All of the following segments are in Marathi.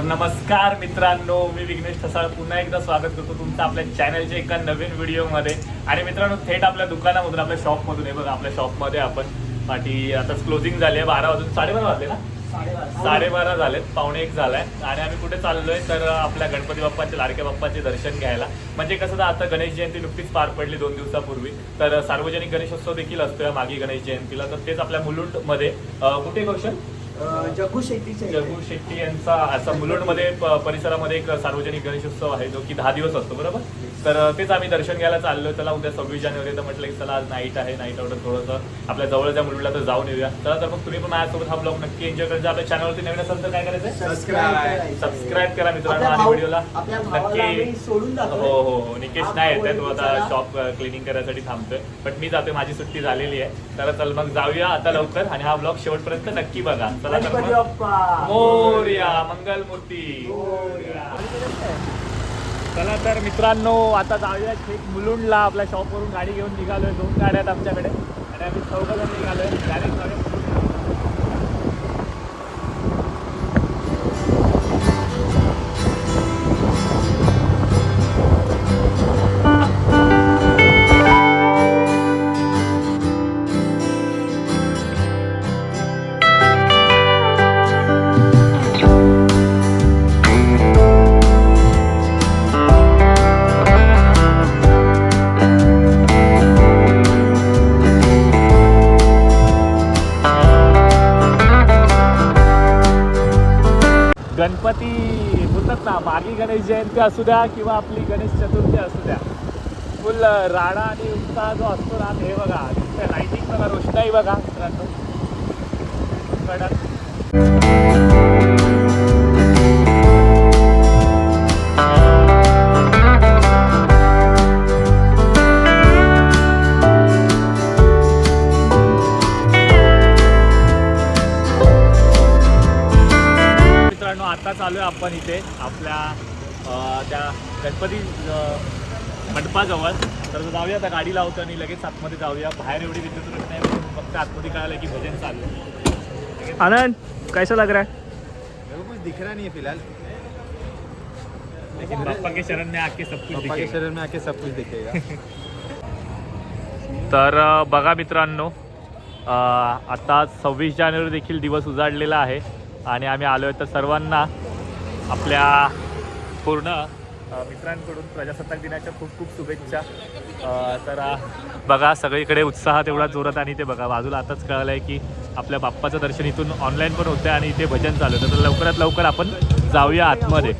तर नमस्कार मित्रांनो मी विघ्नेश ठसाळ. पुन्हा एकदा स्वागत करतो तुमचं आपल्या चॅनलच्या एका नवीन व्हिडिओमध्ये आणि मित्रांनो थेट आपल्या दुकानामधून आपल्या शॉपमधून आहे बघा आपल्या शॉपमध्ये आपण पाठी आता क्लोजिंग झाली आहे बारा वाजून साडेबारा वाजले ना? साडेबारा. झालेत पावणे एक झालाय. आणि आम्ही कुठे चाललोय? तर आपल्या गणपती बाप्पाचे लाडक्या बाप्पाचे दर्शन घ्यायला. म्हणजे कसं तर आता गणेश जयंती नुकतीच पार पडली दोन दिवसापूर्वी. तर सार्वजनिक गणेशोत्सव देखील असतो या मागे गणेश जयंतीला. तर तेच आपल्या मुलुंडमध्ये. कुठे कौशल? अं, जग्गू शेट्टीचे जगू शेट्टी यांचा असा मुलुंडमध्ये परिसरामध्ये एक सार्वजनिक गणेशोत्सव आहे जो की दहा दिवस असतो बरोबर? तर तेच आम्ही दर्शन घ्यायला चाललोय. त्याला उद्या सव्वीस जानेवारी तर म्हटलं की चला आज नाईट आहे नाईट आउट थोडंसं. आपल्या जवळच्या मुलुंडला तर जाऊन येऊया. चला तर मग तुम्ही पण माझ्यासोबत हा ब्लॉग नक्की एन्जॉय करायचा आपल्या चॅनलवरती नवीन असेल तर काय करायचं सबस्क्राईब सबस्क्राईब करा मित्रांनो आणि व्हिडिओला. नक्की. सोडून जातो हो हो हो. निकेश नाही येत तो आता. शॉप क्लिनिंग करायसाठी थांबतोय. बट मी जातोय माझी सुट्टी झालेली आहे. तर चल मग जाऊया आता लवकर आणि हा ब्लॉग शेवटपर्यंत नक्की बघा. गणपती बाप्पा. मोर्या मंगलमूर्ती. चला तर मित्रांनो आता जाऊया थेट मुलुंडला. आपल्या शॉपवरून गाडी घेऊन निघालोय दोन गाड्या आहेत आमच्याकडे. आणि आम्ही चौघ जण निघालोय. डायरेक्ट मागी गणेश जयंती असू द्या किंवा आपली गणेश चतुर्थी असू द्या. फुल राडा आणि उत्साह जो असतो ना हे बघा. लाईटिंग बघा रोषणाई बघा मित्रांनो. कडक. आपण इथे आपल्या अं, त्या गणपती मंडपाजवळ. तर जाऊया आता गाडी लावतो आणि लगेच आतमध्ये जाऊया. बाहेर एवढी विद्युत आहे म्हणून फक्त आतमध्ये कळालं की भजन चालू आहे. आनंद कैसा लग रहा है? मेरे को कुछ दिख रहा नहीं है फिलहाल। लेकिन बाप्पा के शरण में आके सब कुछ पापा के. शरीर में आके सब कुछ दिखेगा। तर बघा मित्रांनो आता सव्वीस जानेवारी देखील दिवस उजाडलेला आहे. आणि आम्ही आलो आहे तर सर्वांना आपल्या पूर्ण मित्रांकडून प्रजासत्ताक दिनाच्या खूप खूप शुभेच्छा. तर बघा सगळीकडे उत्साह तेवढा जोरात आणि ते बघा बाजूला आताच कळलं आहे की आपल्या बाप्पाचं दर्शन इथून ऑनलाईन पण होतं आणि इथे भजन चालू होतं. तर लवकरात लवकर आपण जाऊया आतमध्ये.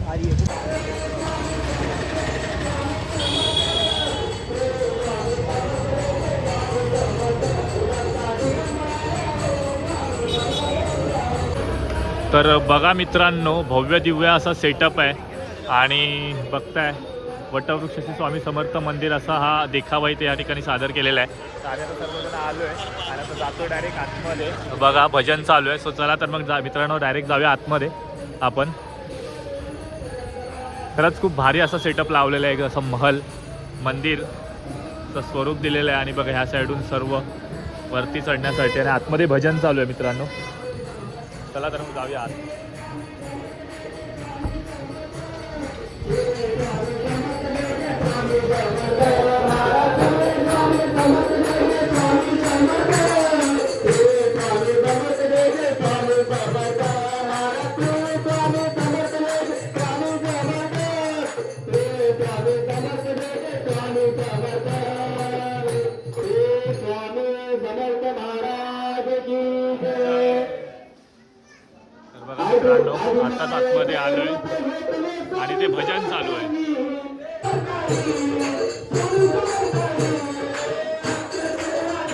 तर बघा मित्रांनो भव्य दिव्य असा सेटअप आहे. आणि बघताय वटवृक्षाचे स्वामी समर्थ मंदिर असा हा देखावा इथे या ठिकाणी सादर केलेला आहे. आम्ही आता सर्वजण आलो आहे आणि आता जातो डायरेक्ट आतमध्ये बघा भजन चालू आहे. सो चला तर मग जा मित्रांनो डायरेक्ट जाऊया आतमध्ये आपण. खरंच खूप भारी असा सेटअप लावलेला आहे असं महल मंदिरचं स्वरूप दिलेलं आहे. आणि बघा ह्या साईडून सर्व वरती चढण्यासाठी. आणि आतमध्ये भजन चालू आहे मित्रांनो. चला तर मग जाऊया आत. तर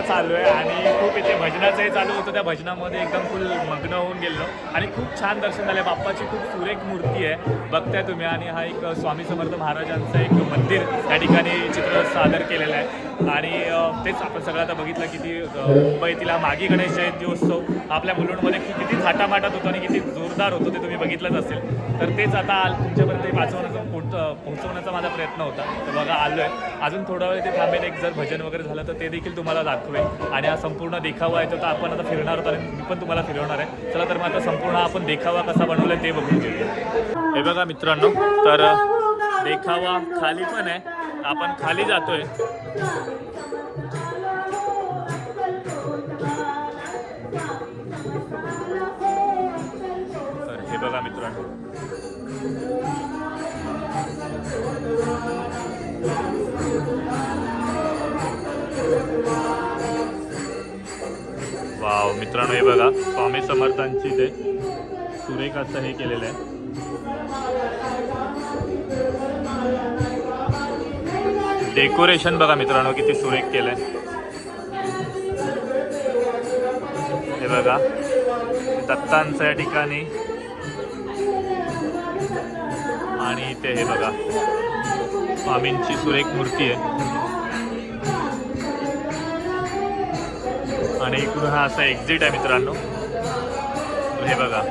मित्रांनो चालू आहे आणि खूप इथे भजनाचंही चालू होतं. त्या भजनामध्ये एकदम फुल मग्न होऊन गेलो. आणि खूप छान दर्शन झालं बाप्पाची खूप सुरेख मूर्ती आहे. बघताय तुम्ही. आणि हा एक स्वामी समर्थ महाराजांचं एक मंदिर त्या ठिकाणी चित्र सादर केलेलं आहे. आणि तेच आपण सगळं आता बघितलं किती मुंबईतील हा मागी गणेश जयंती उत्सव आपल्या मुलुंडमध्ये किती थाटामाटात होतो आणि किती जोरदार होतो ते तुम्ही बघितलंच असेल. तर तेच आता आल- तुमच्यापर्यंत वाचवण्याचा पोट पोहोचवण्याचा माझा प्रयत्न होता. तर बघा आलो आहे अजून थोडा वेळ ते थांबेल. एक जर भजन वगैरे झालं तर ते देखील तुम्हाला दाखवेल आणि हा संपूर्ण देखावा आहे तो तर आपण आता फिरणार होतो आणि मी पण तुम्हाला फिरवणार आहे. चला तर मग आता संपूर्ण आपण देखावा कसा बनवला ते बघून घेऊया. हे बघा मित्रांनो तर देखावा खाली पण आहे. आपण खाली जातोय. तर हे बघा मित्रांनो. वाव मित्रांनो हे बघा स्वामी समर्थांची ते सुरेख असं हे केलेलं आहे. डेकोरेशन बघा मित्रांनो किती सुरेख केलंय. हे बघा दत्तांचं या ठिकाणी. आणि इथे हे बघा स्वामींची सुरेख मूर्ती आहे. आणि इकडून हा असा एक्झिट आहे मित्रांनो. हे बघा.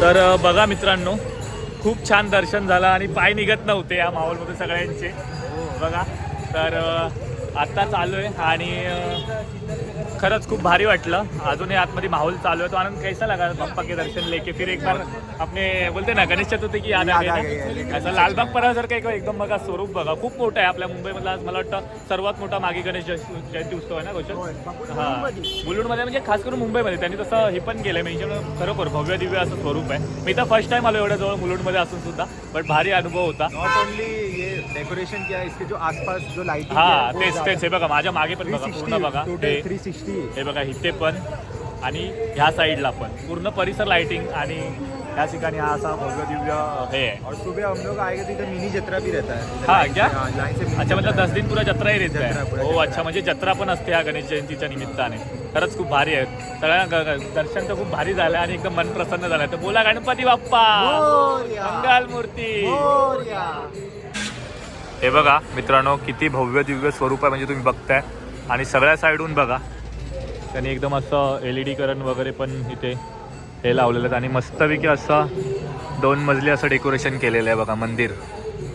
तर बघा मित्रांनो खूप छान दर्शन झालं आणि पाय निघत नव्हते या माहोलमध्ये सगळ्यांचे. बघा तर आत्ताच आत्ता चालू आहे आणि खरंच खूप भारी वाटलं. अजूनही आतमध्ये माहोल चालू आहे. तो आनंद कैसा लगा? पप्पा के दर्शन लेके फिर एक बार अपने बोलते ना गणेश चतुर्थी की याद? असं लालबाग परळासारखं एक एकदम बघा स्वरूप बघा. खूप मोठं आहे आपल्या मुंबईमधला. आज मला वाटतं सर्वात मोठा मागे गणेश जय- जयंती उत्सव आहे ना गोष्ट हा. मुलुंडमध्ये. म्हणजे खास करून मुंबईमध्ये. त्यांनी तसं हे पण केलंय. मेन्शन खरोखर भव्य दिव्य असं स्वरूप आहे. मी तर फर्स्ट टाइम आलो एवढ्या जवळ मुलुंडमध्ये असून सुद्धा. बट भारी अनुभव होता. नॉट ओनली डेकोरेशन किया है इसके जो आसपास जो लाइटिंग हा तेच तेच हे बघा माझ्या मागे पण बघा पूर्ण बघा. हे थ्री सिक्सटी हे बघा इथे पण आणि ह्या साईडला पण. पूर्ण परिसर लाइटिंग आणि ह्या ठिकाणी हा असा भव्य दिव्य हे आहे. और सुबह हम लोग आएंगे तो इधर मिनी जत्रा भी रहता है. हा क्या? अच्छा मतलब दस दिन पुरा जत्रा ही रहता जत्रा, है पुरा हो जत्रा. अच्छा म्हणजे जत्रा पण असते ह्या गणेश जयंतीच्या निमित्ताने. खरंच खूप भारी आहे. सगळ्यांना ग- ग- दर्शन तर खूप भारी झालं आणि एकदम मन प्रसन्न झालं. तर बोला गणपती बाप्पा. मंगल मूर्ती! मोरया. हे बघा मित्रांनो किती भव्य दिव्य स्वरूप आहे म्हणजे तुम्ही बघताय. आणि सगळ्या साईडहून बघा. त्यांनी एकदम असं एल ई डीकरण वगैरे पण इथे हे लावलेलं आहे. आणि मस्तपैकी असं दोन मजली असं डेकोरेशन केलेलं आहे बघा मंदिर.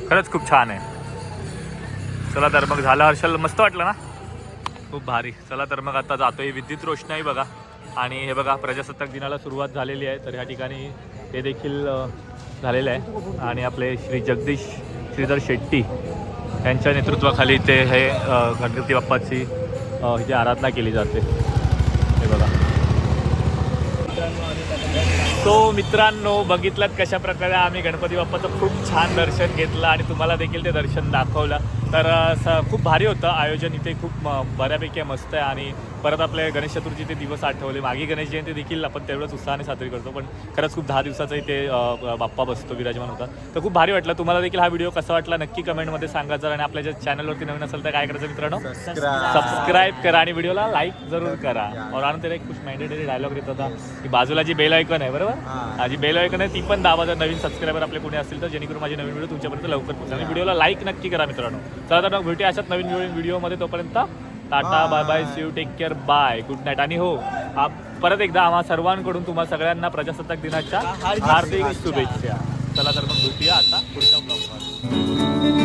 खरंच खूप छान आहे. चला तर मग झालं हर्षल. मस्त वाटलं ना? खूप भारी. चला तर मग आता जातो आहे विद्युत रोषणाई बघा. आणि हे बघा प्रजासत्ताक दिनाला सुरुवात झालेली आहे. तर ह्या ठिकाणी हे देखील झालेलं आहे. आणि आपले श्री जगदीश श्रीधर शेट्टी यांच्या नेतृत्वाखाली ते हे गणपती बाप्पाची अ, आराधना केली जाते. हे बघा. तो मित्रांनो बघितलात कशा प्रकारे आम्ही गणपती बाप्पाचं खूप छान दर्शन घेतलं आणि तुम्हाला देखील ते दर्शन दाखवलं. तर स- खूप भारी होतं. आयोजन इथे खूप बऱ्यापैकी मस्त आहे आणि परत आपले गणेश चतुर्थीचे दिवस आठवले. मागे गणेश जयंती देखील आपण तेवढंच उत्साहाने साजरी करतो पण खरंच खूप दहा दिवसाचा इथे बाप्पा बसतो विराजमान होता. तर खूप भारी वाटलं. तुम्हाला देखील हा व्हिडिओ कसा वाटला नक्की कमेंटमध्ये सांगा जर आणि आपल्या ज्या चॅनलवरती नवीन असेल तर काय करायचं मित्रांनो. सब्सक्राइब करा आणि व्हिडिओला लाईक जरूर करा. और आनंद तेरा एक कुछ मॅन्डेटरी डायलॉग देत होता की बाजूला जी बेल आयकॉन आहे बरोबर? हा. जी बेल आयकॉन आहे ती पण दाबा जर नवीन सबस्क्रायबर आपले कोणी असतील तर जेणेकरून माझी नवीन व्हिडिओ तुमच्यापर्यंत लवकर पोहोचेल. आणि व्हिडिओला लाईक नक्की करा मित्रांनो. चला तर मग भेटूया अशाच नवीन व्हिडिओमध्ये तोपर्यंत. Tata bye bye see you take care bye good night आणि हो आप परत एकदा आम्हा सर्वांकडून तुम्हाला सगळ्यांना प्रजासत्ताक दिनाच्या हार्दिक. शुभेच्छा. चला तर मग भेटूया आता पुढच्या ब्लॉगमध्ये